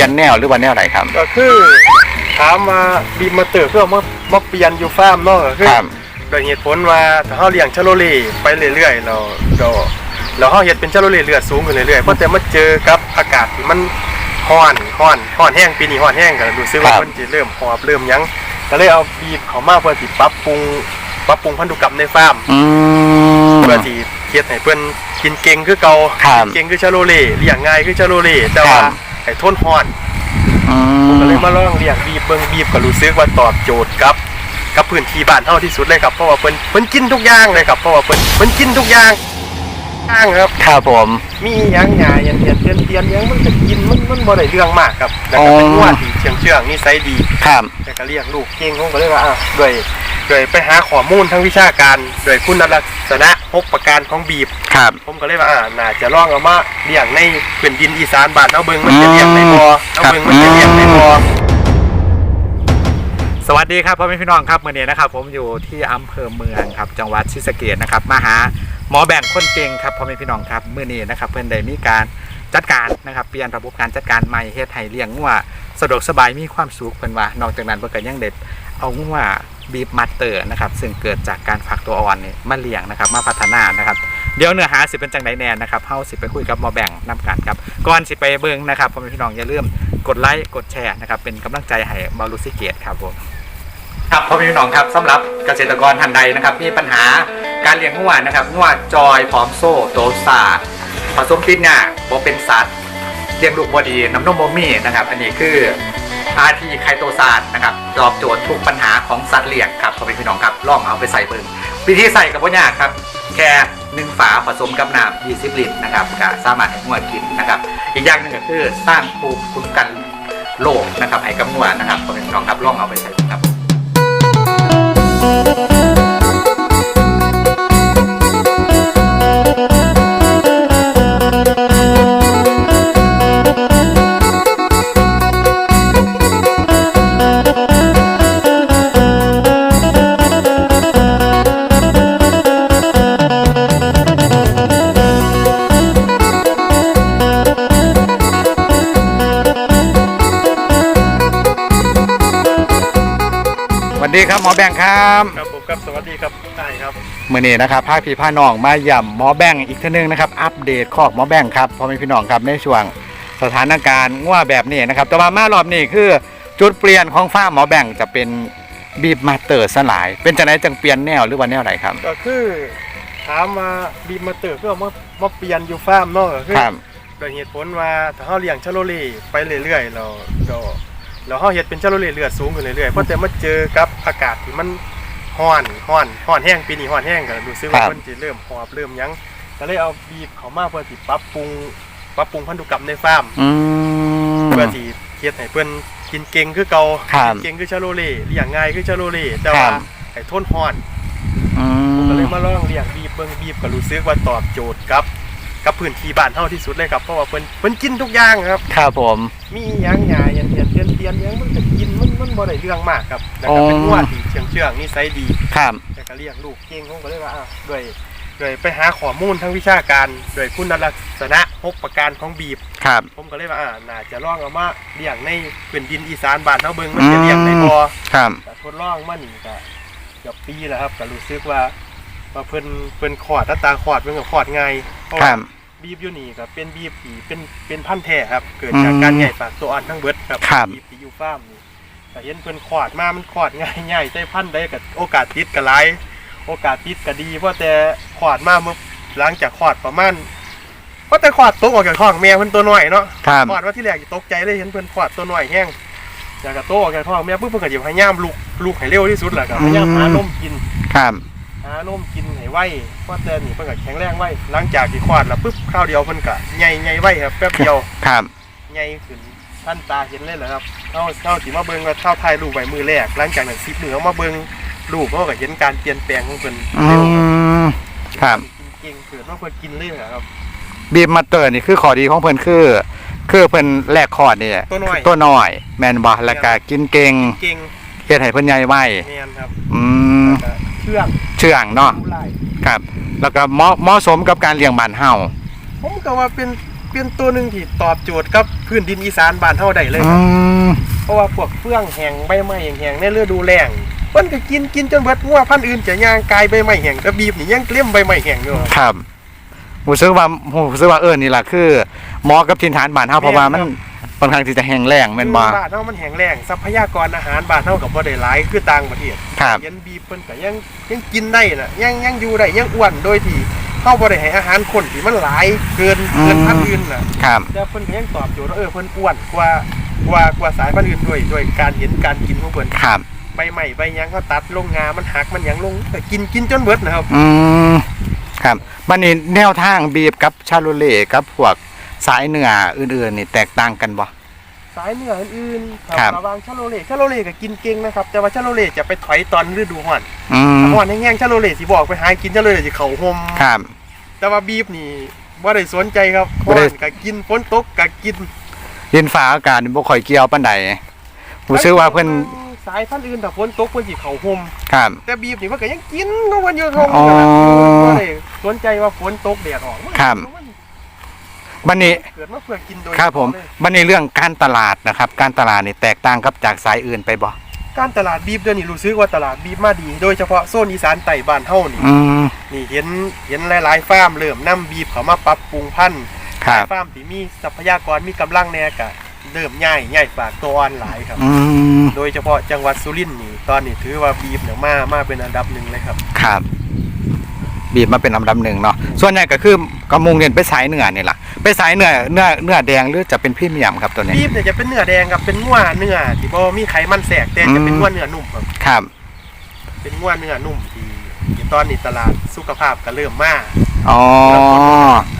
จังเปลี่ยนแนวหรือว่าแนวไหนครับ ก็คือถามมาบีมมาเตอร์เพื่อมามาเปลี่ยนอยู่ฟาร์มเนาะก็คือครับ โดยเหตุผลว่าถ้าเฮาเลี้ยงชาโลเล่ไปเรื่อยๆเราเราแล้วเฮาเฮ็ดเป็นชาโลเล่เลือดสูงขึ้นเรื่อยๆเพราะแต่มาเจอกับอากาศที่มันร้อนร้อนร้อนแห้งปีนี้ร้อนแห้งก็รู้สึกว่าครับ มันสิเริ่มหอบเริ่มหยังก็เลยเอาบีบเข้ามาเพื่อสิปรับปรุงปรับปรุงพันธุกรรมในฟาร์ม อืม เพื่อที่เฮ็ดให้เพิ่นกินเก่งคือเก่าครับกินเก่งคือชาโลเล่เลี้ยงง่ายคือชาโลเล่แต่ว่าครับ ให้ทนร้อนอืก็เลยมมาลองเลี้ยงบีบเบิ่งบีบก็รู้สึกว่าตอบโจทย์กับกับพื้นที่บ้านเฮาที่สุดเลยครับเพราะว่าเพิ่นเพิ่นกินทุกอย่างเลยครับเพราะว่าเพิ่นเพิ่นกินทุกอย่าง ย่างครับ ครับผม มีหยังหยาเย็นเย็นเตียนเตียนหยังมันก็กินมันมันบ่ได้เรื่องมากครับแล้วก็เป็นอ๋องัวที่เชื่องเชื่องนิสัยดีครับ แต่ก็เลี้ยงลูกเก่งผมก็เลยว่าอะด้วยด้วยไปหาข้อมูลทางวิชาการด้วยคุณลักษณะหกประการของบีบ ครับ ผมก็เลยว่าอ่าน่าจะลองเอามาเลี้ยงในพื้นดินอีสานบ้านเอาเบิ่งมันจะเลี้ยงได้บ่เอาเบิ่งมันจะเลี้ยงได้บ่ สวัสดีครับพ่อแม่พี่น้องครับเมื่อนี้นะครับ ผมอยู่ที่อำเภอเมืองครับจังหวัดศรีสะเกษนะครับมาหาหมอแบ่งคนเก่งครับพ่อแม่พี่น้องครับเมื่อนี้นะครับ เพื่อนได้มีการจัดการนะครับเปลี่ยนระบบการจัดการใหม่เฮ็ดให้เลี้ยงงัวสะดวกสบายมีความสุขเพิ่อนว่านอกจากนั้นเพิ่อนก็ยังเด็ดเอางัวบีบมัตเตอร์นะครับซึ่งเกิดจากการฝากตัวอ่อนนี่มาเลี้ยงนะครับ มาพัฒนานะครับเดี๋ยวเนื้อหาสิเป็นจังไดแน่นะครับเฮาสิไปคุยกับหมอแบ่งนํกันครับก่อนสิไปเบิ่งนะครับพ่อแม่พี่น้องอย่าลืมกดไลค์กดแชร์นะครับเป็นกำลังใจให้บาลูซิเกตครับผม ครับพ่อพี่น้องครับสำหรับเกษตรกรท่านใดนะครับ มีปัญหาการเลี้ยงงัวนะครับงัวจอยพร้อมโซ่โตซาผสมติดเนี่ยโบเป็นสัตว์เลี้ยงลูกบดีน้ำนมโมมี่นะครับ อันนี้คืออาทีไคโตซานนะครับตอบโจทย์ทุกปัญหาของสัตว์เลี้ยงครับพ่อพี่น้องครับลองเอาไปใส่เบิ่งวิธีใส่กับพ่อยากครับ แค่หนึ่งฝาผสมกับน้ำ20 ลิตรนะครับก็สามารถให้งัวกินนะครับ อีกอย่างหนึ่งก็คือสร้างภูมิคุ้มกันโรคนะครับให้กับงัวนะครับพ่อพี่น้องครับลองเอาไปใส่เบิ่งครับ ส วัสดีครับหมอแบงค์ครับครับผมครับสวัสดีครับได้ครับมื่อนี้นะครับพาพี่พาน้องมาย่ำหมอแบงค์อีกทีนึงนะครับอัปเดตคอกหมอแบงค์ครับพ่อแม่พี่น้องครับในช่วงสถานการณ์ง่วแบบนี้นะครับแต่ว่ามารอบนี้คือจุดเปลี่ยนของฟ้าร์มหมอแบงค์จะเป็นบีบมาเตอร์สลาย เป็นจะไหนจังเปลี่ยนแนวหรือว่าแนวไหนครับ ก็คือถามมาบีมมาเตอร์เพื่อมามาเปลี่ยนอยู่ฟาร์มเนาะก็คือครับโดยเหตุผลว่าถ้าเฮาเลี้ยงชาโลเล่ไปเรื่อยๆ เราเรา แล้วเฮาเฮ็ดเป็นชาโลเล่เลือดสูงขึ้นเรื่อยๆเพราะแต่มาเจอกับอากาศที่มันร้อนร้อนร้อนแห้งปีนี้ร้อนแห้งก็รู้สึกว่าครับมันสิเริ่มหอบเริ่มหยังก็เลยเอาบีบเข้ามาเพื่อสิปรับปรุงปรับปรุงพันธุกรรมในฟาร์ม อืม เพื่อที่เฮ็ดให้เพิ่นกินเก่งคือเก่าครับกินเก่งคือชาโลเล่เลี้ยงง่ายคือชาโลเล่แต่ครัว่าบให้ทนร้อน อืก็เลยมมาลองเลี้ยงบีบเบิ่งบีบก็รู้สึกว่าตอบโจทย์กับ กับพื้นที่บ้านเฮาที่สุดเลยครับเพราะว่าเพิ่นเพิ่นกินทุกอย่างครับ ครับผม มีหยังหยาเย็นเย็นเตียนเตียนหยังมันก็กินมันมันบ่ได้เรื่องมากครับแล้วก็เป็นอ๋องัวที่เชื่องเชื่องนิสัยดีครับแต่ก็เลี้ยงลูกเก่งผมก็เลยว่าอะด้วยด้วยไปหาข้อมูลทางวิชาการด้วยคุณลักษณะหกประการของบีบครับ ผมก็เลยว่าอ่าน่าจะลองเอามาเลี้ยงในพื้นดินอีสานบ้านเฮาเบิ่งมันจะเลี้ยงได้บ่ครับก็ทดลองมานี่ก็เกือบปีแล้วครับก็รู้สึกว่าว่าเพิ่นเพิ่นขอดอัตราขอดเพิ่นก็ขอดง่ายเพราะคว่ารั บบีบอยู่นี่ก็เป็นบีบที่เป็นเป็นพันธุ์แท้ครับ เกิดจากการใหญ่ฝากตัวอ่อนทั้งเบิดครับครับ บีบที่อยู่ฟาร์มนี่แต่เห็นเพิ่นขอดมามันขอดง่ายใหญ่ใจพันธุ์ได้ก็โอกาสติดก็หลาย โอกาสติดก็ดีเพราะแต่ขอดมาเมื่อหลังจากขอดประมาณเพราะแต่ขอดตกออกจากท้องแม่เพิ่นตัวน้อยเนาะครับขอดว่าที่แรกตกใจเลยเห็นเพิ่นขอดตัวน้อยแห้งอยากกระโตออกจากท้องแม่ปุ๊บเพิ่นก็สิพยายามลุกลุกให้เร็วที่สุดแหละก็พยายามหานมกิน ครับหานมกินให้ไวเพราะแต่นี่เพิ่นก็แข็งแรงไวหลังจากที่ขอดแล้วปุ๊บข้าวเดียวเพิ่นก็ใหญ่ใหญ่ไวครับแป๊บเดียวครับใหญ่ขึ้นท่านตาเห็นเลยเหรอครับเท่าเท่าสิมาเบิ่งว่าเท่าถ่ายรูปไว้มือแรกหลังจากนั้น10มื้อเอามาเบิ่งรูปเขาก็เห็นการเปลี่ยนแปลงของเพิ่นอืเร็วมครับกินเก่งเกิดว่าเพิ่นกินเลยเหรอครับบีบมาเตอร์นี่คือข้อดีของเพิ่นคือ คือเพิ่นแลกคอร์ดนี่ตัวน้อยตัวน้อยแม่นบ่แล้วก็กินเก่งเก่งเฮ็ดให้เพิ่นใหญ่ไวแม่นครับอืมแล้วก็เชื่องเชื่องเนาะผู้ไล่ครับ แล้วก็เหมาะเหมาะสมกับการเลี้ยงบ้านเฮาผมก็ว่าเป็นเป็นตัวหนึ่งที่ตอบโจทย์กับพื้นดินอีสานบ้านเฮาได้เลยอืมเพราะว่าพวกเฟื่องแห้งใบไม้แห้งๆในฤดูแล้งเพิ่นก็กินกินจนเบิดงัวพันธุ์อื่นจะย่างกายใบไม้แห้งแต่บีบนี่ยังเกลี้ยมใบไม้แห้งอยู่ ครับผมซื้อว่าผมซื้อว่าเออนี่แหละคือเหมอกับทินฐานบ้านเฮาเพราะว่ามันค่ อนข้างที่จะแห้งแล้งแม่นบ่ บ้านเฮามันแห้งแล้งทรัพยากรอาหารบ้านเฮาก็บ่ได้หลายคือต่างประเทศครับ ยันบีบเพิ่นก็ยังยังกินได้น่ะยังยังอยู่ได้ยังอ้วนโดยที่เฮาบ่ได้ให้อาหารคนที่มันหลายเกินเกินพันธุ์อื่นน่ะ ครับ แต่เพิ่นก็ยังตอบโจทย์ว่าเออเพิ่นอ้วนกว่ากว่ากว่าสายพันธุ์อื่นด้วยด้วยการเห็นการกินของเพิ่นครับ ใบไม้ใบหยังเขาตัดลงงา มันหักมันหยังลงแต่กินกินจนเบิดนะครับ อืม ครับ มันนี่แนวทางบีบกับชาโลเล่กับพวก สายเนื้ออื่นๆนี่แตกต่างกันบ่ สายเนื้ออื่นๆครับระหวังชาโลเล่ชาโลเล่ก็กินเก่งนะครับ แต่ว่าชาโลเล่จะไปถอยตอนฤดูร้อนอืมร้อนแห้งๆชาโลเล่สิบอกไปหากินชาโลเล่สิเข้าห่มครับ แต่ว่าบีบนี่บ่ได้สนใจครับบ่ได้ร้อนก็กินฝนตกก็กินดินฟ้าอากาศนี่บ่ค่อยเกี่ยวปานใดผมซื้อว่าเพิ่นสายพันธุ์อื่นถ้าฝนตกเพิ่นสิเข้าห่ม ครับ แต่บีบนี่มันก็ยังกินของมันอยู่เขาอ๋อบ่ได้สนใจว่าฝนตกแดดออกครับ มัน บันนี้เกิดมาเพื่อกินโดยครับผมเลยบันนี้เรื่องการตลาดนะครับ การตลาดนี่แตกต่างกับจากสายอื่นไปบ่การตลาดบีบเดี๋ยวนี้รู้สึกว่าตลาดบีบมาดี โดยเฉพาะโซนอีสานใต้บ้านเฮานี่อืมนี่เห็นเห็นหลายๆฟาร์มเริ่มนํบีบเขามาปรับปรุงพันธุ์ครับฟาร์มที่มีทรัพยากรมีกำลังแหน่กะเริ่มใหญ่ใหญ่ฝากตัวอ่อนหลายครับ อืมโดยเฉพาะจังหวัดสุรินทร์นี่ตอนนี้ถือว่าบีบเนี่ยมามาเป็นอันดับหนึ่งเลยครับ ครับ บีบมาเป็นลำดับหนึ่งเนาะส่วนใหญ่ก็คือกระมุงเรียนไปสายเนื้อนี่แหละไปสายเนื้อเนื้อเนื้อแดงหรือจะเป็นพรีเมียมครับตัวนี้บีบเนี่ยจะเป็นเนื้อแดงครับเป็นงัวเนื้อที่บ่มีไขมันแทรกแต่จะเป็นอืมงัวเนื้อนุ่มครับครับ เป็นงัวเนื้อนุ่มที่ที่ตอนนี้ตลาดสุขภาพก็เริ่มมาอ๋อ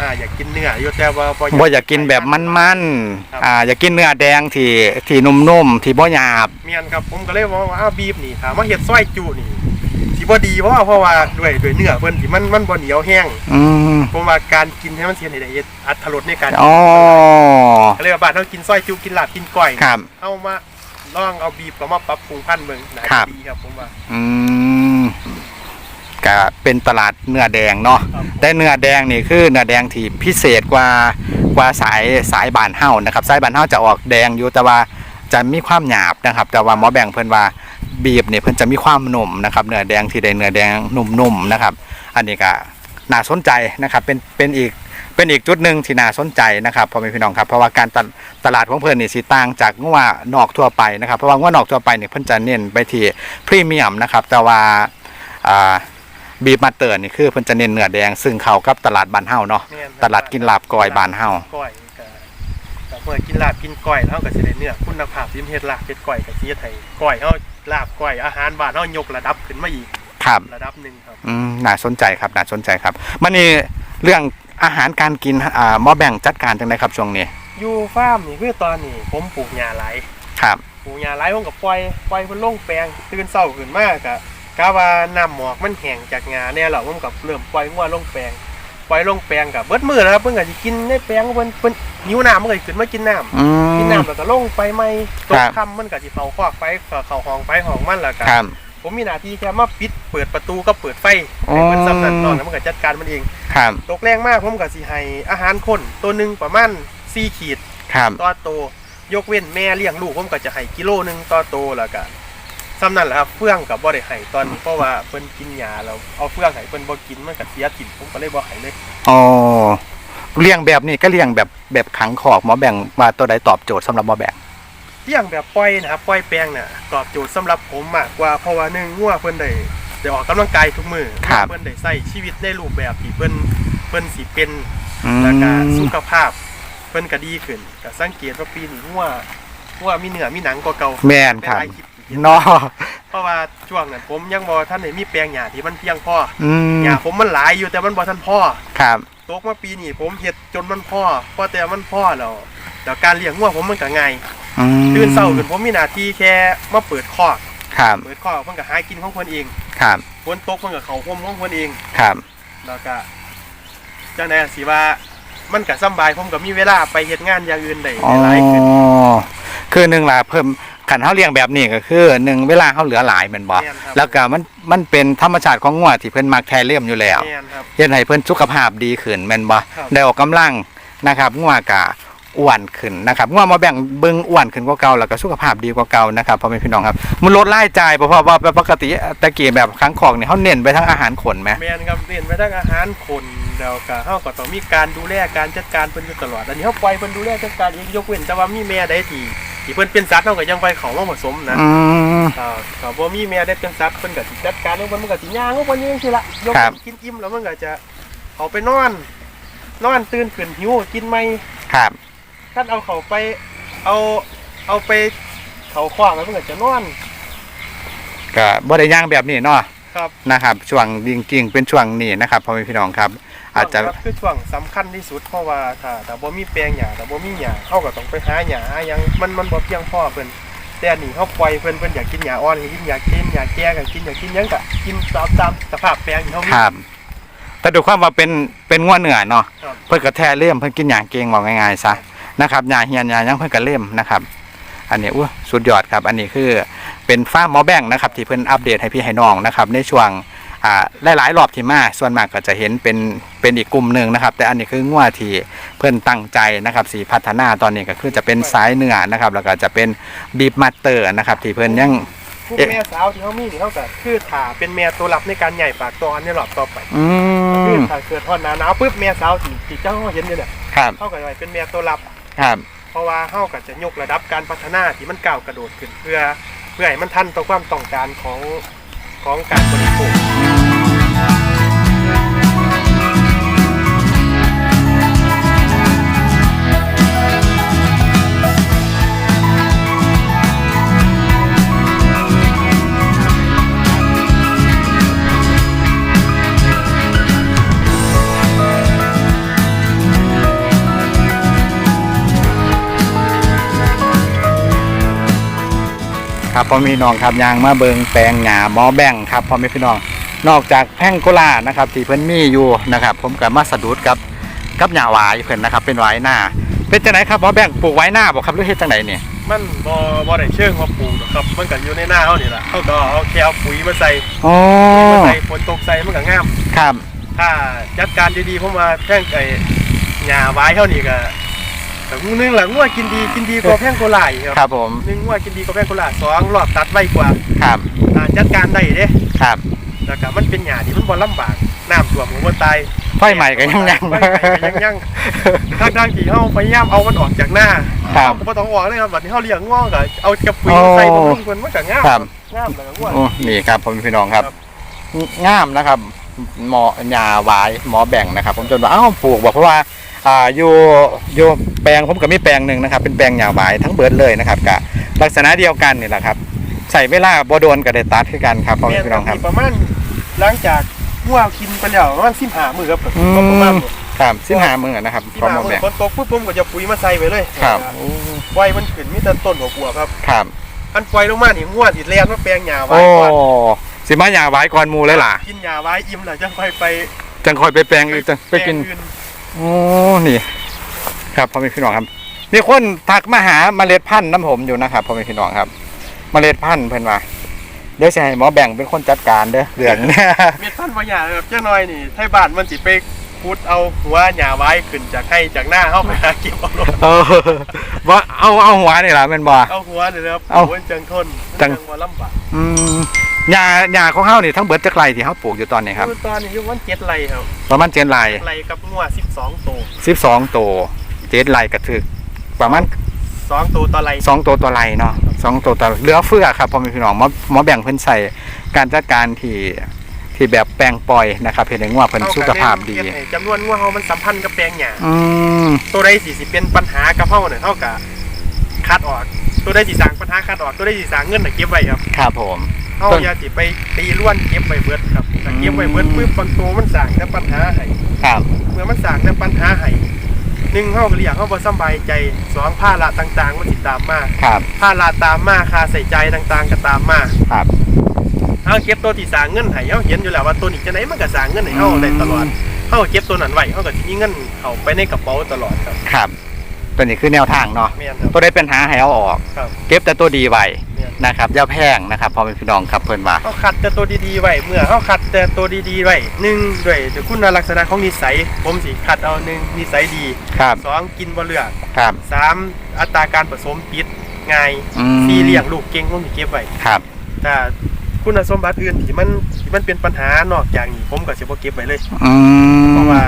อ่าอยากกินเนื้ออยู่แต่ว่าบ่บ่อยากกินแบบมันครับๆอ่าอยากกินเนื้อแดงที่ที่นุ่มๆที่บ่หยาบเมียนครับผมก็เลยมองว่าอ้าวบีบนี่ถามว่าเฮ็ดซอยจุนี่ สิบ่ดีเพราะว่าเพราะว่าด้วยด้วยเนื้อเพิ่นที่มันมันบ่เหนียวแห้งอืมผมว่าการกินให้มันเสียให้ได้เฮ็ดอรรถรสในการอ๋อก็เลยว่าบ้านเฮากินซอยจุกินลาบกินก้อยครับเอามาลองเอาบีบก็มาปรับปรุงพันธุ์เบิ่งน่าครัจะบดีครับผมว่าอืมก็เป็นตลาดเนื้อแดงเนาะครับแต่เนื้อแดงนี่คือเนื้อแดงที่พิเศษกว่ากว่าสายสายบานเฮานะครับ สายบานเฮาจะออกแดงอยู่แต่ว่าจะมีความหยาบนะครับ แต่ว่าหมอแบ่งเพิ่นว่า บีบเนี่ยเพิ่นจะมีความนุ่มนะครับเนื้อแดงที่ได้เนื้อแดงนุ่มๆนะครับ อันนี้ก็น่าสนใจนะครับเป็นเป็นอีกเป็นอีกจุดหนึ่งที่น่าสนใจนะครับพ่อแม่พี่น้องครับเพราะว่าการตลตลาดของเพิ่นนี่สิต่างจากงัวนอกทั่วไปนะครับเพราะว่างัวนอกทั่วไปเนี่ยเพิ่นจะเน้นไปที่พรีเมียมนะครับแต่ว่าอ่าบีบมาเตอร์นี่คือเพิ่นจะเน้นเนื้อแดง ซึ่งเข้ากับตลาดบ้านเฮาเนาะแม่นครับตลาดกินลาบก้อยบ้านเฮาก้อยก็ก็เมื่อกินลาบกินก้อยแล้วเฮาก็สิได้เนื้อคุณภาพที่มันเฮ็ดลาบเฮ็ดก้อยก็สิเฮ็ดให้ก้อยเฮา ลาบก้อยอาหารบ้านเฮายกระดับขึ้นมาอีกครับระดับหนึงครับอืมน่าสนใจครับน่าสนใจครับมันนี่เรื่องอาหารการกินอ่าหมอแบ่งจัดการจังไดครับช่วงนี้อยู่ฟาร์มนี่คือตอนนี้ผมปลูกหญ้าหลายครับปลูกหญ้าหลายผมก็ปล่อยปล่อยเพิ่นลงแปลงตื่นเช้าขึ้นมาก็กะว่าน้ำหมอกมันแห้งจากหญ้าแน่แล้วผมก็เริ่มปล่อยงัวลงแปลง ปล่อยลงแปลงก็เบิดมื้อนะครับเพิ่นก็สิกินในแปลงเพิ่นเพิ่นหิวน้ำมันก็สิขึ้นมากินน้ำอืกินม น้ำแล้วก็ลงไปไหมตครักบค่ำมันก็สิเข้าคอกไปเข้าห้องไปห้องมันแล้วก็ครับ ผมมีหน้าที่แค่มาปิดเปิดประตูก็เปิดไฟอ๋อให้มันสำนันนอนแล้วมันก็จัดการมันเอง ครับ ตกแรงมากผมก็สิให้อาหารคนตัวหนึ่งประมาณ4ขีดครับ ต่อโตวยกเว้นแม่เลี้ยงลูกผมก็จะให้กิโลหนึงต่อโตแล้วก็ สำนั่นแหละครับเฟื่องกับบ่ได้ให้ตอนนี้เพราะว่าเพิ่นกินยาแล้วเอาเฟื่องให้เพิ่นบ่กินมันก็เสียถิ่นผมก็เลยบ่ให้เลยอ๋อเลี้ยงแบบนี้ก็เลี้ยงแบบแบบขังขอกหมอแบ่งว่าตัวใดตอบโจทย์สำหรับหมอแบ่งเลี้ยงแบบปล่อยนะครับปล่อยแปลงน่ะตอบโจทย์สำหรับผมมากกว่าเพราะว่าหนึ่งงัวเพิ่นได้ได้ออกกำลังกายทุกมื้อครับเพิ่นได้ใช้ชีวิตในรูปแบบที่เพิ่นเพิ่นสิเป็นอืแล้วก็มสุขภาพเพิ่นก็ดีขึ้นก็สังเกตว่าปีนี้งัวงัวมีเนื้อมีหนังกว่าเก่าแม่นครับ หลายลิปที่ เห็นเนาะเพราะว่าช่วงนั้นผมยังบ่ทันได้มีแปลงหญ้าที่มันเพียงพออืมหญ้าผมมันหลายอยู่แต่มันบ่ทันพอครับ ตกมาปีนี้ผมเฮ็ดจนมันพอพอแต่มันพอแล้วแล้วการเลี้ยงงัวผมมันก็ง่ายอืมตื่นเช้าขึ้นผมมีหน้าที่แค่มาเปิดคอกครับเปิดคอกเพิ่นก็หากินของเพิ่นเองครับฝนตกเพิ่นก็เข้าห่มของเพิ่นเอง ครับ แล้วก็จังได๋สิว่ามันก็สำบายผมก็มีเวลาไปเฮ็ดงานอย่างอื่นได้อ๋อหลายขึ้นคือหนึ่งล่ะเพิ่ม ขันเขาเลี้ยงแบบนี้ก็คือหนึ่งเวลาเขาเหลือหลายแมันบ่ม่นครับ แล้วก็มันมันเป็นธรรมชาติของงัวที่เพิ่นมักแทเลี่ยมอยู่แล้ว แม่นครับ เฮ็ดให้เพิ่นสุขภาพดีขึ้นแม่นบ่ครับ ได้ออกกำลังนะครับงัวกะอ้วนขึ้นนะครับงัวหมอแบ่งเบิ่งอ้วนขึ้นกว่าเก่าแล้วก็สุขภาพดีกว่าเก่านะครับพ่อแม่พี่น้องครับ มันลดรายจ่ายเพราะว่าปกติตะกี้แบบครั้งของเนี่ยเขาเน้นไปทั้งอาหารขนไหมแมนครับเรียนไปทั้งอาหารคนแล้วก็เฮาก็ต้องมีการดูแลการจัดการเพิ่นอยู่ตลอดอันนี้เฮาปล่อยเพิ่นดูแลจัดการเองยกเว้นแต่ว่ามีแม่ใดที่ ที่เพิ่นเป็นสัตว์เฮาก็ยังไปเขามาผสมนะอืม อ่าก็บ่มีแม่ได้เป็นสัตว์เพิ่นก็สิจัดการของเพิ่นมันก็สิย่างของเพิ่นจังซี่ล่ะยกครับ กินอิ่มแล้วมันก็จะเอาไปนอน นอนตื่นขึ้นหิวกินไหมครับถ้าเอาเขาไปเอาเอาไปเขาขวางแล้วมันก็จะนอน ก็บ่ได้ย่างแบบนี้เนาะครับ นะครับช่วงจริงๆเป็นช่วงนี้นะครับพ่อแม่พี่น้องครับ อาจจะครับคือช่วงสำคัญที่สุดเพราะว่าถ้าแต่บ่มีแปลงหญ้าแต่บ่มีหญ้าเฮาก็ต้องไปหาหญ้าหาหยังมันมันบ่เพียงพอเพิ่นแต่อันนี้เฮาปล่อยเพิ่นเพิ่นอยากกินหญ้าอ่อนก็กินอยากกินหญ้าแก่ก็กินอยากกินหยังก็กินตามตามสภาพแปลงที่เฮามีครับแต่ดูความว่าเป็นเป็นงัวเหนือเนาะครับเพิ่นก็แท้เลี่ยมเพิ่นกินหยาเก่งบอกง่ายๆซะนะครับหยาเฮียนหยายังเพิ่นก็เล่มนะครับอันนี้อู้สุดยอดครับ อันนี้คือเป็นฟ้าร์มหมอแบ่งนะครับ ที่เพิ่นอัปเดตให้พี่ให้น้องนะครับ ในช่วงอ่าหลายๆรอบที่มาส่วนมากก็จะเห็นเป็น เป็นอีกกลุ่มหนึ่งนะครับ แต่อันนี้คืองัวที่เพิ่นตั้งใจนะครับสีพัฒนาตอนนี้ก็คือจะเป็นสายเนื้อนะครับ แล้วก็จะเป็นบีบมัตเตอร์นะครับ ที่เพิ่นยังผู้เอ๊ะ แม่สาวที่เฮามีนี่เฮาก็คือถ้าเป็นแม่ตัวรับในการใหญ่ปากตอนในรอบต่อไปอืคือมถ้าเกิดฮอดหน้าหนาวปุ๊บแม่สาวที่ที่เจ้าเฮาเห็นนี่แหละครับเฮาก็จะเป็นแม่ตัวรับครับเพราะว่าเฮาก็จะยกระดับการพัฒนาที่มันก้าวกระโดดขึ้น เพื่อเพื่อให้มันทันต่อความต้องการของของการบริโภค ครับพ่อแม่พี่น้องครับยางมาเบิงแปลงหญ้าหมอแบ่งครับพ่อแม่พี่น้องนอกจากแพ่งโกลานะครับที่เพิ่นมีอยู่นะครับ ผมก็มาสะดุดกับกับหญ้าหวายเพิ่นนะครับ เป็นหวายหน้า เป็นจังไดครับหมอแบ่งปลูกไว้หน้าบ่ครับหรือเฮ็ดจังไดเนี่ยมันบ่บ่ได้เชิงว่าปลูกหรอกครับมันก็อยู่ในหน้าเฮานี่แหละเฮาก็เอาแค่เอาปุ๋ยมาใส่อ๋อปุ๋ยมาใส่ฝนตกใส่มันก็งาม ครับ ถ้าจัดการดีๆผมว่าแพ่งไอ้หญ้าไว้เท่านี้ก็ แต่นึงหลังว่ากินดีกินดีกว่าแพ่งโกลาอีกคครัรับบผมหนึงว่ากินดีกว่าแพ่งโกลาสองรอบตัดไวกว่าครับอ่าจัดการได้เด้ครับแล้วก็มันเป็นหญ้าที่มันบ่ลำบากน้ำท่วมก็บ่ตายไฟใหม่ก็ยังยัง ไฟใหม่ก็ยังยัง ทางทางที่เฮาพยายามเอามันออกจากหน้าครับก็บ่ต้องออกเลยครับบัดนี้เฮาเลี้ยงง้อก็เอากระปุยมาใส่บำรุงเพิ่นมันก็งามครับงามแล้วก็ง้อโอ้นี่ครับผมพี่น้องครับครับ งามนะครับหมอหญ้าหวายหมอแบ่งนะครับ ผมจนว่าอ้าวปลูกบอกเพราะว่า อ่าอยู่อยู่แปลงผมก็มีแปลงหนึ่งนะครับ เป็นแปลงหญ้าหวายทั้งเบิดเลยนะครับกะลักษณะเดียวกันนี่แหละครับใส่เวลาบ่โดนก็ได้ตัดคือกันครับพ่อแม่พี่น้องครับ ประมาณหลังจากง้อกินไปแล้วประมาณ15มื้อครับอืม ก็ประมาณครับสิบห้ามือนะครับของหมอ15มื้แบ่องฝนตกปุ๊บผมก็จะปุ๋ยมาใส่ไว้เลยครับปล่อยมันขึ้นมีแต่ต้นหัวๆครับครับอันปล่อยลงมานี่ง้อสิแล่นมาแปลงหญ้าไว้โอ้ก่อนสิมาหญ้าหวายก่อนหมูเลยล่ะกินหญ้าไว้อิ่มแล้วจังค่อยไปจังคอยไปแปลงอีกจังไปกิน แปลงอื่ โอ้นี่ ครับพ่อแม่พี่น้องครับ มีคนทักมาหาเมล็ดพันธุ์น้ำผมอยู่นะครับพ่อแม่พี่น้องครับเมล็ดพันธุ์เพิ่นว่าเดี๋ยวสิให้หมอแบ่งเป็นคนจัดการเด้อเรื่องเม็ดพันธุ์บ่หญ้าครับเจ้าน้อยนี่ไทบ้านมันสิไปพุดเอาหัวหญ้าไว้ขึ้นจากให้จากหน้าเฮาไปหาเก็บเอาลงเออว่าเอาเอาหัวนี่ล่ะแม่นบ่เอาหัวนี่นะครับเอาหัวจังทนจังบ่ลำบากอืม หญ้าหญ้าของเฮานี่ทั้งเบิดจักไรที่เฮาปลูกอยู่ตอนนี้ครับคือตอนนี้อยู่วันเจ็ดไร่ครับประมาณ7ไร่ไร่กับงัว12ตัว12ตัว7ไร่ก็ถึกประมาณ2ตัวต่อไร่สองตัวตัวไรเนาะสองตัวตัวเหลือเฟือครับพ่อแม่พี่น้องหมอหมอแบ่งเพิ่นใส่การจัดการที่ที่แบบแปลงปล่อยนะครับเห็นได้ว่าเพิ่นสุขภาพดีเฮ็ให้จำนวนงัวเฮามันสัมพันธ์กับแปลงหญ้าอืมตัวใดสิสิเป็นปัญหากับเฮาเนี่ยเฮาก็คัดออก ตัวใดสิสร้างปัญหาคัดออกตัวใดสิสร้างเงินน่ะเก็บไว้ครับ ครับผม เฮาอย่าสิไปตีล้วนเก็บไว้เบิดครับถ้าเก็บไว้เบิดปุ๊บบางตัวมันสร้างแต่ปัญหาให้ครับเมื่อมันสร้างแต่ปัญหาให้หนึ่งเฮาก็เรียกเฮาบ่สำบายใจสองภาระต่างๆมันสิตามมาครับภาระตามมาค่าใส่ใจายต่างๆก็ตามมาครับเฮาเก็บตัวที่สร้างเงินให้เฮาเห็นอยู่แล้วว่าตัวนี้จังไดมันก็สร้างเงินให้เฮาได้ตลอดเฮาเก็บตัวนั้นไว้เฮาก็สิมีเงินเข้าไปในกระเป๋าตลอดครับครับตัวนี้คือแนวทางเนาะแม่นครับตัวได้เป็นหาให้เอาออกครับเก็บแต่ตัวดีไว้แม่ นนะครับอย่าแพงนะครับพ่อแม่พี่น้องครับเพิ่นว่าเขาคัดแต่ตัวดีๆไว้เมื่อเขาคัดแต่ตัวดีๆไว้หนึ่งด้วยด้วยคุณลักษณะของนิสัย ผมสิคัดเอาหนึ่งนิสัยดีครับสองกินบ่เลือกครับสามอัตราการผสมปิดง่ายอืมสี่เลี้ยงลูกเก่งผมสิเก็บไว้ครับแต่คุณสมบัติอื่นที่มันที่มันเป็นปัญหานอกจากนี้ผมก็สิบ่เก็บไว้เลยอืมเพราะว่า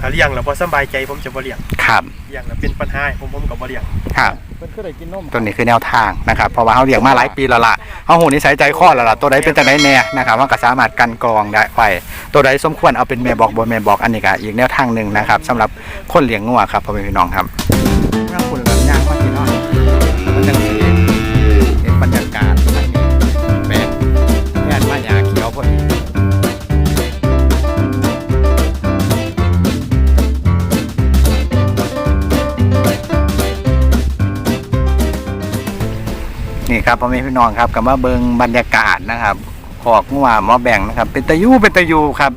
ถ้าเลี้ยงแล้วบ่สำบายใจผมจะบ่เลี้ยงครับเลี้ยงแล้วเป็นปัญหาให้ผมผมก็บ่เลี้ยงครับ เพิ่นก็ได้กินนมตัวนี้คือแนวทางนะครับเพราะว่าเขาเลี้ยงมาหลายปีแล้วล่ะเขาหูนิสัยใจคอแล้วล่ะตัวใดเป็นตัวไดแน่นะครับว่าก็สามารถกันกรองได้ไปตัวใดสมควรเอาเป็นแม่บอกบนแม่บอกอันนี้ก็อีกแนวทางหนึ่งนะครับสำหรับคนเลี้ยงงัวครับพ่อแม่พี่น้องครับถ้าคุณแบบย่างมากินน้อยมันจัง นี่ครับพ่อแม่พี่น้องครับกับมาเบิงบรรยากาศนะครับขอกงัวหมอแบ่งนะครับ เป็นตะยูเป็นตะยูครับ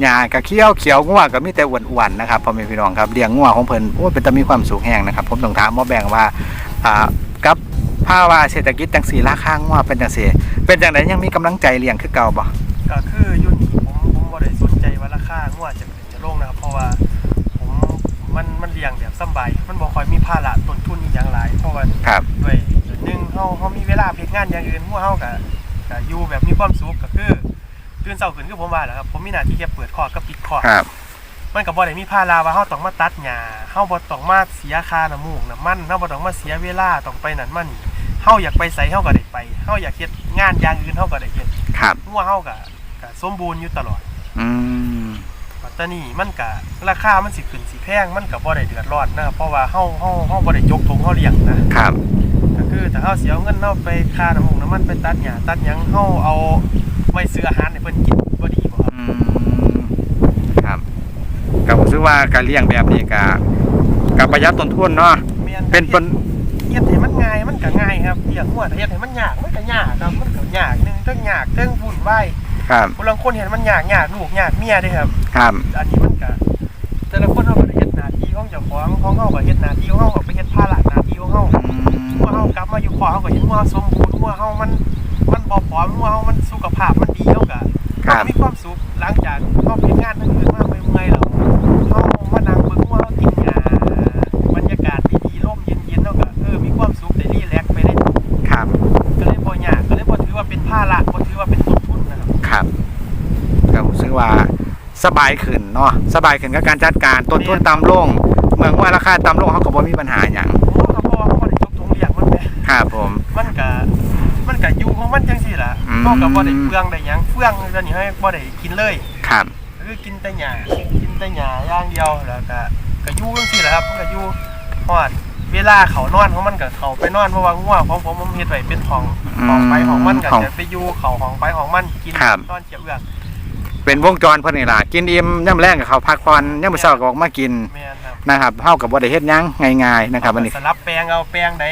หญ้ากะเขียวเขียวงัวก็มีแต่อ้วนๆนะครับพ่อแม่พี่น้องครับเลี้ยงงัวของเพิ่นโอ้ยเป็นตะมีความสุขแห้งนะครับ ผมต้องถามหมอแบ่งว่าอ่ากับภาวะเศรษฐกิจจังสีราคางัวเป็นจังสีเป็นจังไดยังมีกำลังใจเลี้ยงคือเก่าบ่ก็คืออยู่นี่ผมผมบ่ได้สนใจว่าราคางวดจะขึ้นจะลงนะครับเพราะว่าผมมันมันเลี้ยงแบบสำบายมันบ่ค่อยมีภาระต้นทุนอีหยังหลายเพราะว่าครับด้วยส่ว นหนึ่งเฮาเฮามีเวลาเฮ็ดงานอย่างอื่นหัวเฮาก็ก็อยู่แบบมีความสุขก็คือตื่นเช้าขึ้นคือผมว่าแหละครับผมมีหน้าที่แค่เปิดคอกกับปิดคอกครับ มันก็บ่ได้มีภาระว่าเฮาต้องมาตัดหญ้าเฮาบ่ต้องมาเสียค่าน้ำมูกน้ำมันเฮาบ่ต้องมาเสียเวลาต้องไปนั่นมานี่เฮาอยากไปไสเฮาก็ได้ไปเฮาอยากเฮ็ดงานอย่างอื่นเฮาก็ได้เฮ็ดครับหัวเฮาก็ก็สมบูรณ์อยู่ตลอดอืมปัตตานีมันก็ราคามันสิขึ้นสิแพงมันก็บ่ได้เดือดร้อนนะครับเพราะว่าเฮาเฮาเฮาบ่ได้ยกทงเฮาเลี้ยงนะครับก็ คือถ้าเฮาเสียเงินเฮาไปค่าน้ำมูกน้ำมันไปตัดหญ้าตัดหยังเฮาเอาไว้ซื้ออาหารให้เพิ่นกินบ่ดีบ่ครับอืมครับก็ผมคิดว่าการเลี้ยงแบบนี้ก็กับประหยัดต้นทุนเนาะแม่นเป็นเป็นเฮ็ดให้มันง่ายมันก็ง่ายครับเลี้ยงหัวถ้าเฮ็ดให้มันยากมันก็ยากครับมันก็ยากหนึงเทั้งยากเทั้งวุ่นวายครับผู้ลางคนเห็นมันยากยากลูกยากเมียเด้ครับ ครับอันนี้มันก็แต่ละคนเฮาก็ได้เฮ็ดหน้าที่ของเจ้าของของเฮาก็เฮ็ดหน้าที่ของเฮาก็ไปเฮ็ดภาระ เฮากลับมาอยู่ขอเฮาก็เห็นหัวสมบูรณ์หัวเฮามันมันบ่ผอมหัวเฮามันสุขภาพมันดีเฮาก็ครัเฮาบก็มีความสุขหลังจากเฮาเฮ็ดงานทั้งคืนมาเมื่อยๆแล้วเฮามานั่งเบิ่งหัวเฮากินหญ้าบรรยากาศดีๆลมเย็นๆเฮาก็เออมีความสุขได้รีแลกซ์ไปได้ครับก็เลยบ่ยากก็เลยบ่ถือว่าเป็นภาระบ่ถือว่าเป็นต้นทุนนะครับครับก็ผมคิดว่าสบายขึ้นเนาะสบายขึ้นกับการจัดการต้นทุนต่ำลงเมืองว่าราคาต่ำลงเขาก็บ่มีปัญหาอย่าง เฮาก็บ่ได้เปลืองได้หยังเปลืองเดี๋ยวนี้ให้บ่ได้กินเลยครับก็คือกินแต่หญ้ากินแต่หญ้าอย่างเดียวแล้วก็ก็อยู่จังซี่แหละครับมันก็อยู่ฮอดเวลาเขานอนของมันก็เขาไปนอนเพราะว่างัวของผมผมเฮ็ดไว้เป็นห้องห้องไปของมันก็จะไปอยู่เขาห้องไปของมันกินนอนเจียวเอื้องเป็นวงจรเพิ่นนี่ล่ะกินอิ่มย่ำแรงกับเขาพักผ่อนย่ำมื้อเช้าก็ออกมากินแม่นครับนะครับเฮากับบ่ได้เฮ็ดหยังง่ายๆนะครับอันนี้สลับแปลงเอาแปลงใด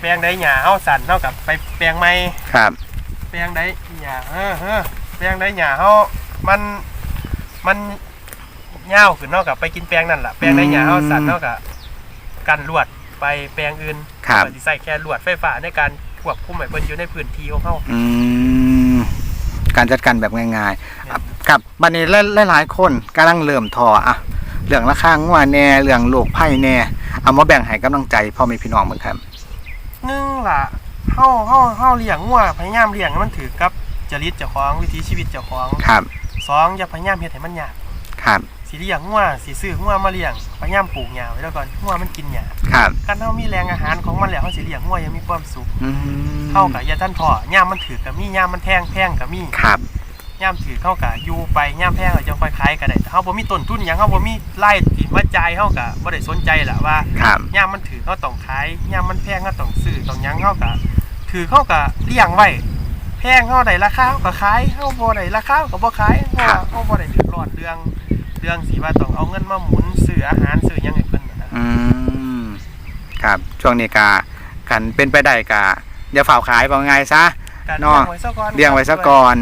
แปลงใดหญ้าเฮาสั่นเท่ากับไปแปลงใหม่ครับแปลงใดหญ้าเออเออแปลงใดหญ้าเฮามันมันยาวขึ้นเท่ากับไปกินแปลงนั่นล่ะแปลงใดหญ้าเฮาสั่นเท่ากับกันลวดไปแปลงอื่นครับ ก็สิใส่แค่ลวดไฟฟ้าในการควบคุมให้เพิ่นอยู่ในพื้นที่ของเฮา อืมการจัดการแบบง่ายๆอะครับบัดนี้หลายๆคนกำลังเริ่มทออะเรื่องราคางัวแน่เรื่องโรคภัยแน่เอามาแบ่งให้กำลังใจพ่อแม่พี่น้องเหมือนครับ หนึ่งล่ะ เฮาเฮาเฮาเลี้ยงงัวพยายามเลี้ยงให้มันถือกับจริตเจ้าของวิถีชีวิตเจ้าของครับสองอย่าพยายามเฮ็ดให้มันยากครับสิเลี้ยงงัวสิซื้องัวมาเลี้ยงพยายามปลูกหญ้าไว้แล้วก่อนงัวมันกินหญ้าครับการเฮามีแรงอาหารของมันแล้วเฮาสิเลี้ยงงัวอยังมีความสุขอืมเฮาก็อย่าท่านท้อย่ามมันถือก็มีย่ามมันแพงแพงก็มีครับย่ามถือเฮาก็อยู่ไปย่ามแพงก็จังค่อยขายก็ได้แต่เฮาบ่มีต้นทุนหยังเฮาบ่มีรายที่มาจ่ายเฮาก็บ่ได้สนใจล่ะว่าครับย่ามมันถือเฮาต้องขายย่ามมันแพงเฮาต้องซื้อต้องหยังเฮาก็ ถือเฮาก็เลี้ยงไว้แพงเฮาได้ราคาเฮาก็ขายเฮาบ่ได้ราคาเฮาก็บ่ขายเพราะว่าเฮาบ่ได้เดือดร้อนเรื่องเรื่องสิว่าต้องเอาเงินมาหมุนซื้ออาหารซื้อหยังให้เพิ่นนะครับอืมครับช่วงนี้กากันเป็นไปได้กาอย่าฝ่าวขายว่าไงซะการเนาะเลี้ยงไว้ซะก่อนเลี้ยงไว้ซะก่อน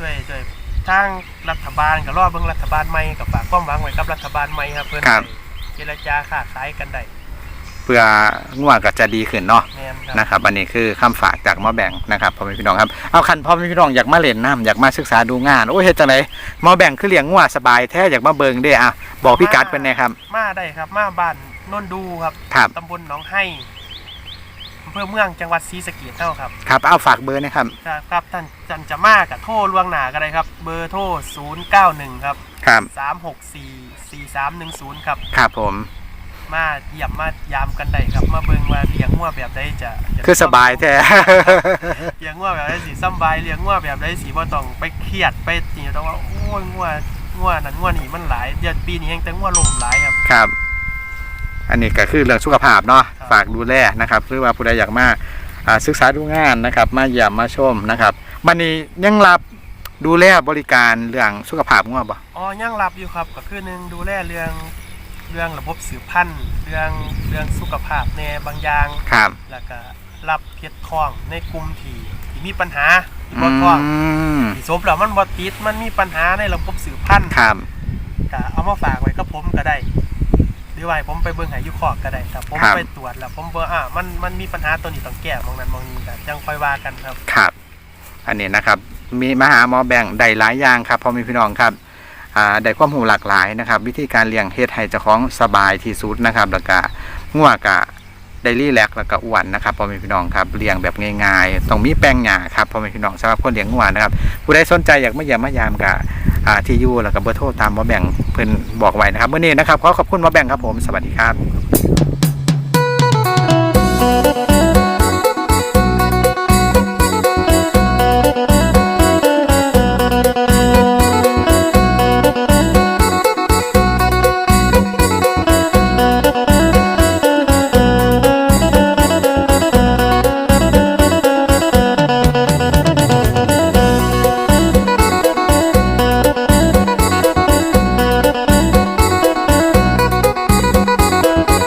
ด้วยด้วยทางรัฐบาลก็รอเบิ่งรัฐบาลใหม่กับฝากความหวังไว้กับรัฐบาลใหม่ครับเพิ่นครับให้เจรจาค้าขายกันได้ เพื่อง่วงก็จะดีขึ้นเนาะแมนครับนะครับ อันนี้คือคำฝากจากหมอแบ่งนะครับพ่อแม่พี่น้องครับเอาคันพ่อแม่พี่น้องอยากมาเล่นน้ำอยากมาศึกษาดูงานโอ้ยเฮ็ดจังไดหมอแบ่งคือเลี้ยงง่วสบายแท้อยากมาเบิ่งเด้อะบอกพี่กัดเป็นไงครับ มาได้ครับ มาบ้านโนนดูครับครับ ตำบลหนองไห้อำเภอเมืองจังหวัดศรีสะเกษเท่าครับ ครับเอาฝากเบอร์นะครับครับครับท่านจันจะมากับโทรล่วงหน้าก็ได้ครับ เบอร์โทร 091 ครับ ครับ364 4310 ครับ ครับผม มาเยี่ยมมายามกันได้ครับ มาเบิ่งว่าเลี้ยงงัวแบบใดจะจะคือสบายแท้ เลี้ยงงัวแบบใดสิสำบายเลี้ยงงัวแบบใดสิบ่ต้องไปเครียดไปนี่ต้องว่าโอ้ยงัวงัวนั้นงัวนี่มันหลายเดือนปีนี้ยังแต่งัวลมหลายครับ ครับ อันนี้ก็คือเรื่องสุขภาพเนาะครับฝากดูแลนะครับหรือว่าผู้ใดอยากมาอ่าศึกษาดูงานนะครับ มาเยี่ยมมาชมนะครับบันนี้ยังรับดูแลบริการเรื่องสุขภาพง่วงบ่อ๋อยังรับอยู่ครับก็คือหนึงดูแลเรื่อง เรื่องระบบสืบพันธุ์เรื่องเรื่องสุขภาพแน่บางอย่างครับ แล้วก็รับเพชรทองในกลุ่มที่ที่มีปัญหาที่บ่ท้องมที่สมแล้วมันบ่ติดมันมีปัญหาในระบบสืบพันธุ์ครับก็เอามาฝากไว้กับผมก็ได้หรือว่าให้ผมไปเบิ่งให้อยู่คอกก็ได้ถ้าผมครับไปตรวจแล้วผมเบิ่งอ่ามันมันมีปัญหาตัวนี้ต้องแก้มองนั้นมองนี้ก็ยังค่อยว่ากันครับครับ อันนี้นะครับ มีมาหาหมอแบ่งได้หลายอย่างครับพ่อแมีพี่น้องครับอ่า ได้ความรู้หลากหลายนะครับ วิธีการเลี้ยงเฮ็ดให้เจ้าของสบายที่สุดนะครับแล้วก็ง่วกะไดรี่แลกแล้วก็อ้วนนะครับพ่อแม่พี่น้องครับเลี้ยงแบบง่ายๆต้องมีแป้งหญ้าครับพ่อแม่พี่น้องสำหรับคนเลี้ยงง่วงนะครับผู้ใดสนใจอยากมาเยี่ยมมายามกับที่อยู่แล้วก็เบอร์โทรตามหมอแบ่งเพิ่อนบอกไว้นะครับเมื่อนี้นะครับขอขอบคุณหมอแบ่งครับผมสวัสดีครับ